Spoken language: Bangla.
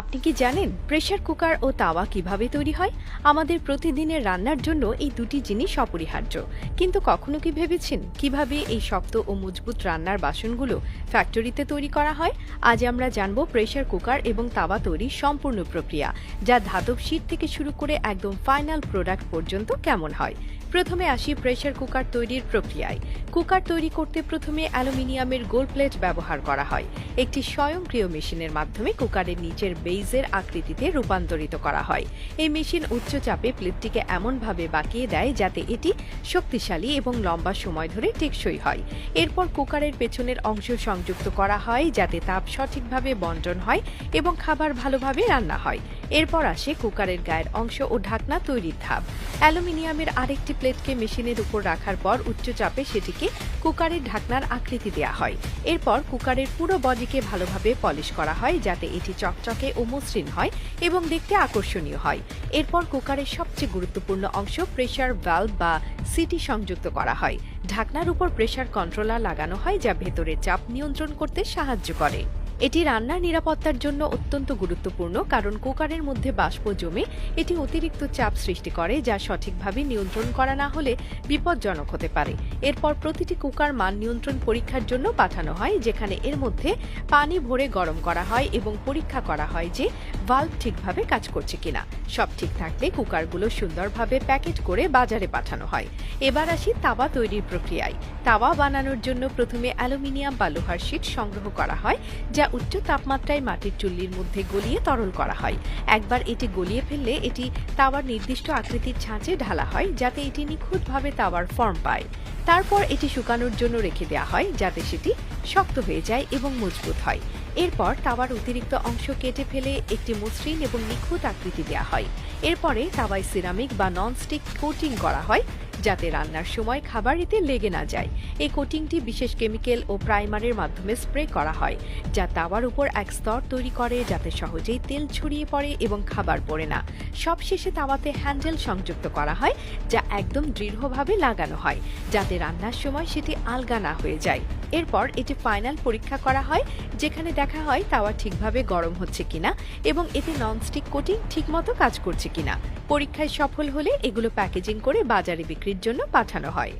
আপনি কি জানেন প্রেশার কুকার ও তাওয়া কীভাবে তৈরি হয়? আমাদের প্রতিদিনের রান্নার জন্য এই দুটি জিনিস অপরিহার্য। কিন্তু কখনো কি ভেবেছেন কীভাবে এই শক্ত ও মজবুত রান্নার বাসনগুলো ফ্যাক্টরিতে তৈরি করা হয়? আজ আমরা জানব প্রেশার কুকার এবং তাওয়া তৈরির সম্পূর্ণ প্রক্রিয়া, যা ধাতব শীট থেকে শুরু করে একদম ফাইনাল প্রোডাক্ট পর্যন্ত কেমন হয়। প্রথমে আসি প্রেশার কুকার তৈরির প্রক্রিয়ায়। কুকার তৈরি করতে প্রথমে অ্যালুমিনিয়ামের গোল প্লেট ব্যবহার করা হয়। একটি স্বয়ংক্রিয় মেশিনের মাধ্যমে কুকারের নিচের বেইজের আকৃতিতে রূপান্তরিত করা হয়। এই মেশিন উচ্চ চাপে প্লেটটিকে এমনভাবে বাঁকিয়ে দেয় যাতে এটি শক্তিশালী এবং লম্বা সময় ধরে টেকসই হয়। এরপর কুকারের পেছনের অংশ সংযুক্ত করা হয় যাতে তাপ সঠিকভাবে বন্টন হয় এবং খাবার ভালোভাবে রান্না হয়। এরপর আসে কুকারের গায়ের অংশ ও ঢাকনা তৈরির ধাপ। অ্যালুমিনিয়ামের আরেকটি প্লেটকে মেশিনের উপর রাখার পর উচ্চ চাপে সেটিকে কুকারের ঢাকনার আকৃতি দেওয়া হয়। এরপর কুকারের পুরো বডিকে ভালোভাবে পলিশ করা হয় যাতে এটি চকচকে ও মসৃণ হয় এবং দেখতে আকর্ষণীয় হয়। এরপর কুকারের সবচেয়ে গুরুত্বপূর্ণ অংশ প্রেশার ভালভ বা সিটি সংযুক্ত করা হয়। ঢাকনার উপর প্রেশার কন্ট্রোলার লাগানো হয় যা ভেতরের চাপ নিয়ন্ত্রণ করতে সাহায্য করে। এটি রান্নার নিরাপত্তার জন্য অত্যন্ত গুরুত্বপূর্ণ, কারণ কুকারের মধ্যে বাষ্প জমে এটি অতিরিক্ত চাপ সৃষ্টি করে, যা সঠিকভাবে নিয়ন্ত্রণ করা না হলে বিপজ্জনক হতে পারে। এরপর প্রতিটি কুকার মান নিয়ন্ত্রণ পরীক্ষার জন্য পাঠানো হয়, যেখানে এর মধ্যে পানি ভরে গরম করা হয় এবং পরীক্ষা করা হয় যে ভাল্ব ঠিকভাবে কাজ করছে কিনা। সব ঠিক থাকলে কুকারগুলো সুন্দরভাবে প্যাকেট করে বাজারে পাঠানো হয়। এবার আসি তাওয়া তৈরির প্রক্রিয়ায়। তাওয়া বানানোর জন্য প্রথমে অ্যালুমিনিয়াম বা লোহার শিট সংগ্রহ করা হয় যা উচ্চ তাপমাত্রায় মাটির চুল্লির মধ্যে গলিয়ে তরল করা হয়। একবার এটি গলিয়ে ফেললে এটি তাওয়ার নির্দিষ্ট আকৃতির ছাঁচে ঢালা হয়, যাতে এটি নিখুঁতভাবে তাওয়ার ফর্ম পায়। তারপর এটি শুকানোর জন্য রেখে দেওয়া হয়, যাতে সেটি শক্ত হয়ে যায় এবং মজবুত হয়। এরপর তাওয়ার অতিরিক্ত অংশ কেটে ফেলে একটি মসৃণ এবং নিখুঁত আকৃতি দেওয়া হয়। এরপরে তাওয়ায় সিরামিক বা ননস্টিক কোটিং করা হয় যাতে রান্নার সময় খাবার এতে লেগে না যায়। এই কোটিংটি বিশেষ কেমিক্যাল ও প্রাইমারের মাধ্যমে স্প্রে করা হয়, যা তাওয়ার উপর এক স্তর তৈরি করে যাতে সহজেই তেল ছড়িয়ে পড়ে এবং খাবার পড়ে না। সবশেষে তাওয়াতে হ্যান্ডেল সংযুক্ত করা হয়, যা একদম দৃঢ়ভাবে লাগানো হয়, যাতে রান্নার সময় সেটি আলগা না হয়ে যায়। এরপর এটি ফাইনাল পরীক্ষা করা হয়, যেখানে দেখা হয় তাওয়া ঠিকভাবে গরম হচ্ছে কিনা এবং এতে ননস্টিক কোটিং ঠিকমতো কাজ করছে কিনা। পরীক্ষায় সফল হলে এগুলো প্যাকেজিং করে বাজারে বিক্রির জন্য পাঠানো হয়।